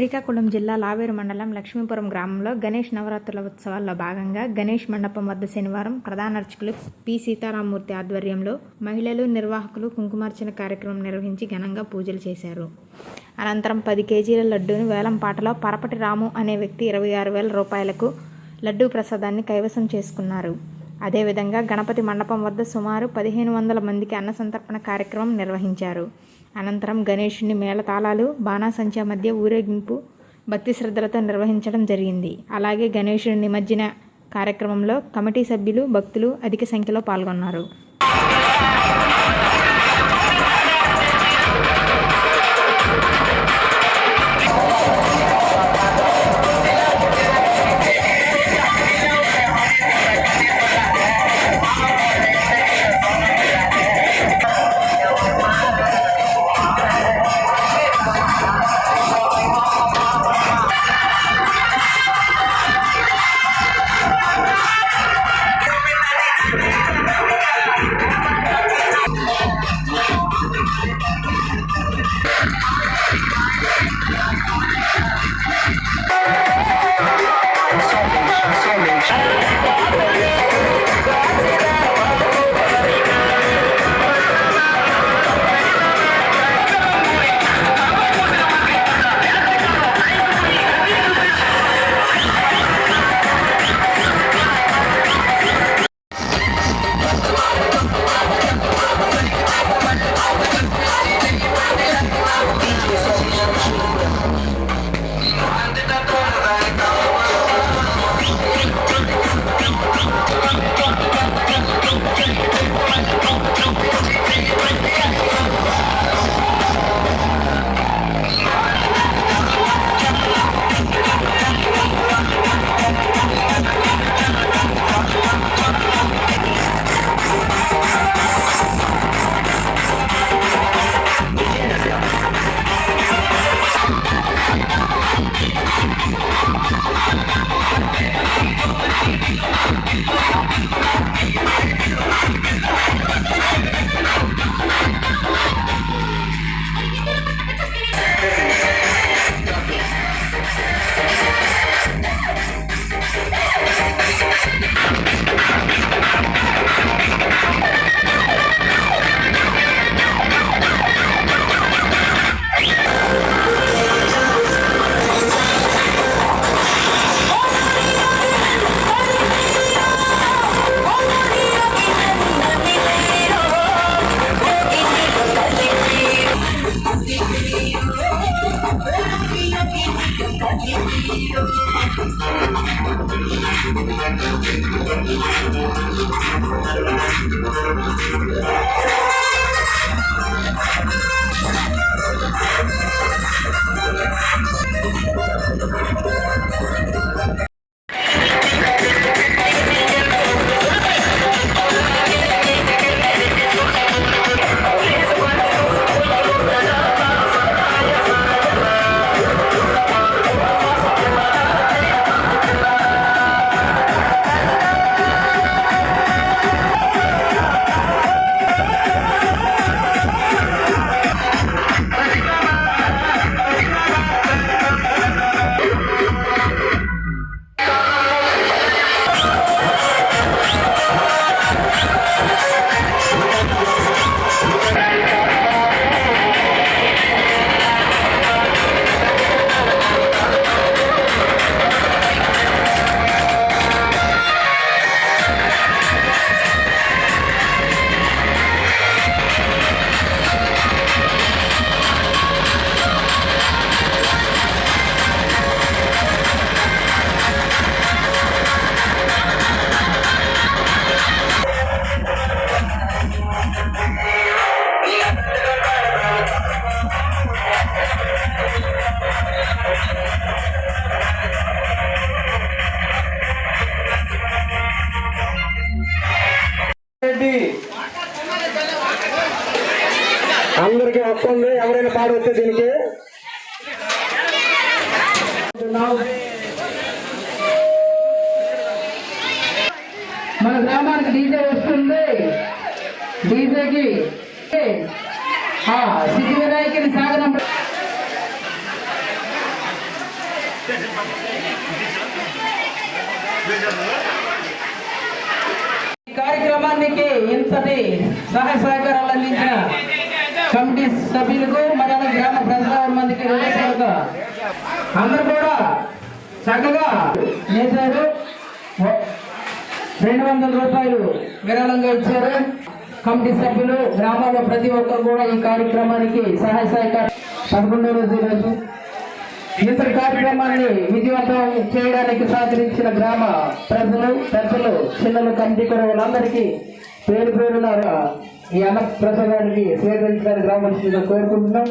శ్రీకాకుళం జిల్లా లావేరు మండలం లక్ష్మీపురం గ్రామంలో గణేష్ నవరాత్రుల ఉత్సవాల్లో భాగంగా గణేష్ మండపం వద్ద శనివారం ప్రధాన అర్చకులు పి. సీతారామూర్తి ఆధ్వర్యంలో మహిళలు నిర్వాహకులు కుంకుమార్చన కార్యక్రమం నిర్వహించి ఘనంగా పూజలు చేశారు. అనంతరం పది కేజీల లడ్డూను వేలం పాటలో పరపటి రాము అనే వ్యక్తి ఇరవై ఆరు వేల రూపాయలకు లడ్డూ ప్రసాదాన్ని కైవసం చేసుకున్నారు. అదేవిధంగా గణపతి మండపం వద్ద సుమారు పదిహేను వందల మందికి అన్న సంతర్పణ కార్యక్రమం నిర్వహించారు. అనంతరం గణేషుని మేళతాళాలు బాణాసంచా మధ్య ఊరేగింపు భక్తి శ్రద్ధలతో నిర్వహించడం జరిగింది. అలాగే గణేషుడి నిమజ్జన కార్యక్రమంలో కమిటీ సభ్యులు భక్తులు అధిక సంఖ్యలో పాల్గొన్నారు. Thank you. రెడ్డి. అందరికి వస్తుంది ఎవరైనా పాడవచ్చు దీనికి. మన గ్రామానికి డీజే వస్తుంది. డీజేకి సిద్ధి వినాయకుని సాగనం ఈ కార్యక్రమానికి ఇంతటి సహాయ సహకారాలు అందించిన కమిటీ సభ్యులకు మన గ్రామ ప్రజల మందికి హృదయపూర్వక అందరూ కూడా చక్కగా చేశారు. రెండు వందల రూపాయలు విరాళంగా ఇచ్చారు. కమిటీ సభ్యులు గ్రామంలో ప్రతి ఒక్కరు కూడా ఈ కార్యక్రమానికి సహాయ సహకారం పదకొండో రోజు ఈరోజు ఇతర కార్యక్రమాన్ని విజయవంతం చేయడానికి సహకరించిన గ్రామ ప్రజలు పెద్దలు చిన్నలు కమిటీ కూడా వాళ్ళందరికీ పేరు పేరున ఈ అన్న ప్రసాదానికి స్వీకరించడానికి గ్రామస్తులుగా కోరుకుంటున్నాం.